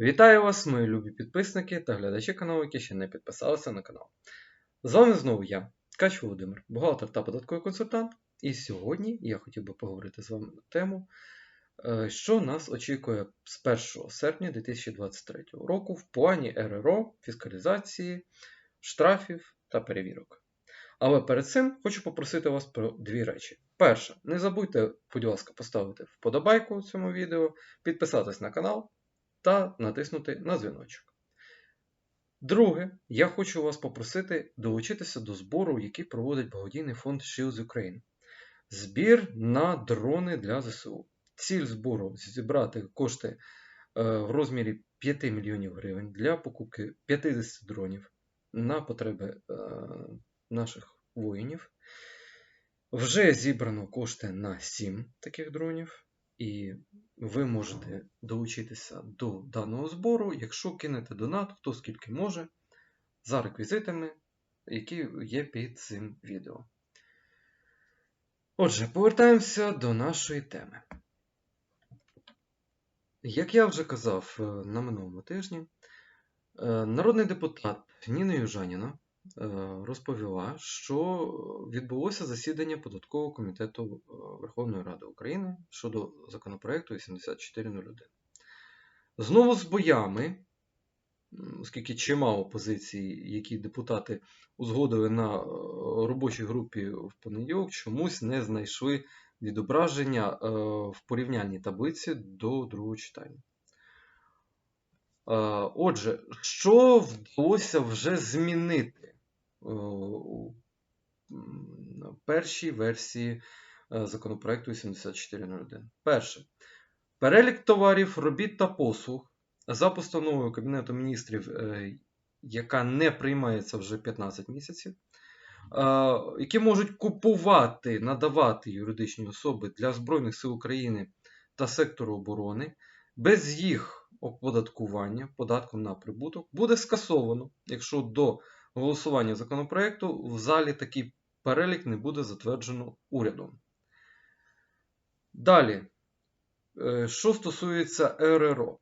Вітаю вас, мої любі підписники та глядачі каналу, які ще не підписалися на канал. З вами знову я, Ткач Володимир, бухгалтер та податковий консультант. І сьогодні я хотів би поговорити з вами на тему, е, що нас очікує з 1 серпня 2023 року в плані РРО, фіскалізації, штрафів та перевірок. Але перед цим хочу попросити вас про дві речі. Перше, не забудьте, будь ласка, поставити вподобайку цьому відео, підписатись на канал та натиснути на дзвіночок. Друге, я хочу вас попросити долучитися до збору, який проводить благодійний фонд Shields Ukraine. Збір на дрони для ЗСУ. Ціль збору зібрати кошти е, в розмірі 5 мільйонів гривень для покупки 50 дронів на потреби е, наших воїнів. Вже зібрано кошти на 7 таких дронів, і ви можете долучитися до даного збору, якщо кинете донат, хто скільки може, за реквізитами, які є під цим відео. Отже, повертаємося до нашої теми. Як я вже казав е, на минулому тижні, е, народний депутат Ніна Южаніна розповіла, що відбулося засідання податкового комітету Верховної Ради України щодо законопроекту 8401. Знову з боями, оскільки чимало позицій, які депутати узгодили на робочій групі в понеділок, чомусь не знайшли відображення в порівняльній таблиці до другого читання. Отже, що вдалося вже змінити у першій версії законопроекту 8401? Перше. Перелік товарів, робіт та послуг за постановою Кабінету міністрів, яка не приймається вже 15 місяців, які можуть купувати, надавати юридичні особи для Збройних сил України та сектору оборони без їх оподаткування податком на прибуток буде скасовано, якщо до голосування законопроекту в залі такий перелік не буде затверджено урядом. Далі, що стосується РРО.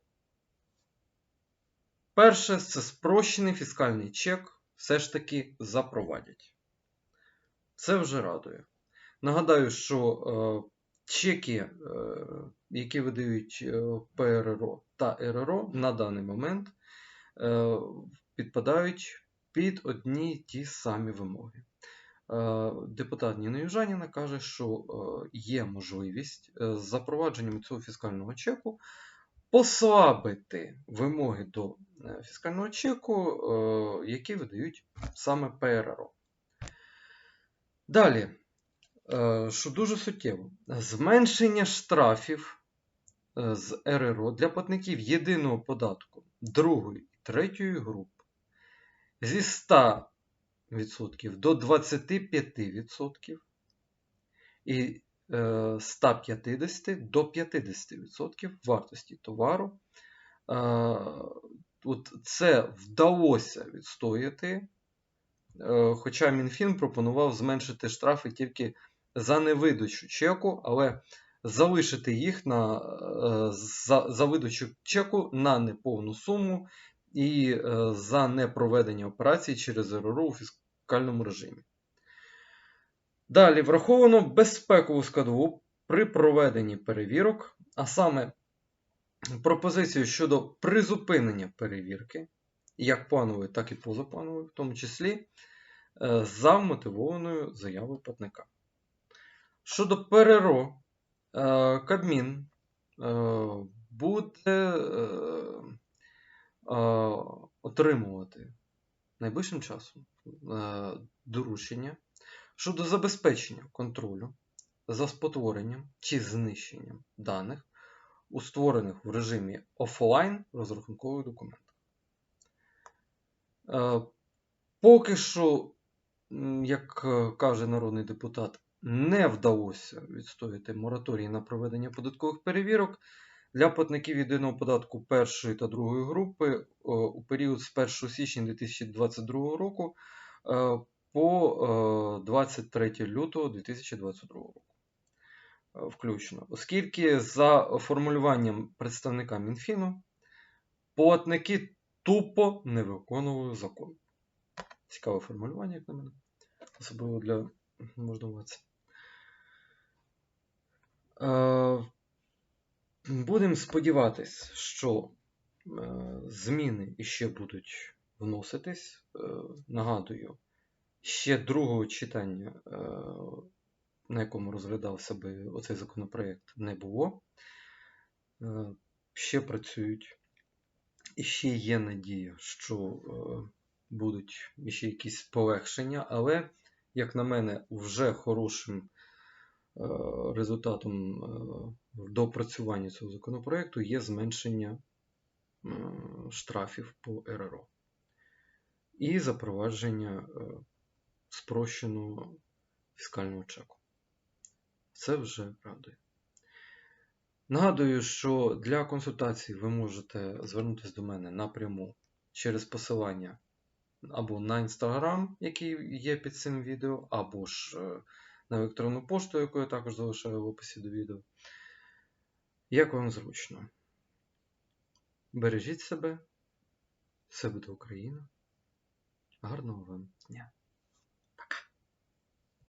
Перше, це спрощений фіскальний чек все ж таки запровадять. Це вже радує. Нагадаю, що чеки, які видають ПРРО та РРО на даний момент підпадають під одні ті самі вимоги. Депутат Ніна Южаніна каже, що є можливість з запровадженням цього фіскального чеку послабити вимоги до фіскального чеку, які видають саме ПРРО. Далі, що дуже суттєво, зменшення штрафів з РРО для платників єдиного податку другої і третьої груп зі 100% до 25% і 150 до 50% вартості товару. От Це вдалося відстояти, хоча Мінфін пропонував зменшити штрафи тільки за невидачу чеку, але залишити їх на, за, за видачу чеку на неповну суму і за непроведення операцій через РРО у фіскальному режимі. Далі враховано безпекову складову при проведенні перевірок, а саме пропозицію щодо призупинення перевірки, як планової, так і позапланової, в тому числі за мотивованою заявою платника. Щодо ПРРО, Кабмін буде отримувати найближчим часом доручення щодо забезпечення контролю за спотворенням чи знищенням даних у створених в режимі офлайн розрахункових документах. Поки що, як каже народний депутат, не вдалося відстояти мораторій на проведення податкових перевірок для платників єдиного податку першої та другої групи у період з 1 січня 2022 року по 23 лютого 2022 року. Включно, оскільки за формулюванням представника Мінфіну платники тупо не виконували закон. Цікаве формулювання, як на мене. Особливо для можновладців. Будемо сподіватись, що е, зміни іще будуть вноситись. Е, Нагадую, ще другого читання, е, на якому розглядався би оцей законопроєкт, не було. Ще працюють. І ще є надія, що будуть ще якісь полегшення, але, як на мене, вже хорошим результатом е, в допрацюванні цього законопроекту є зменшення е, штрафів по РРО і запровадження е, спрощеного фіскального чеку. Це вже радує. Нагадую, що для консультацій ви можете звернутися до мене напряму через посилання або на Instagram, який є під цим відео, або ж е, на електронну пошту, яку я також залишаю в описі до відео. Як вам зручно. Бережіть себе, все буде Україна. Гарного вам дня!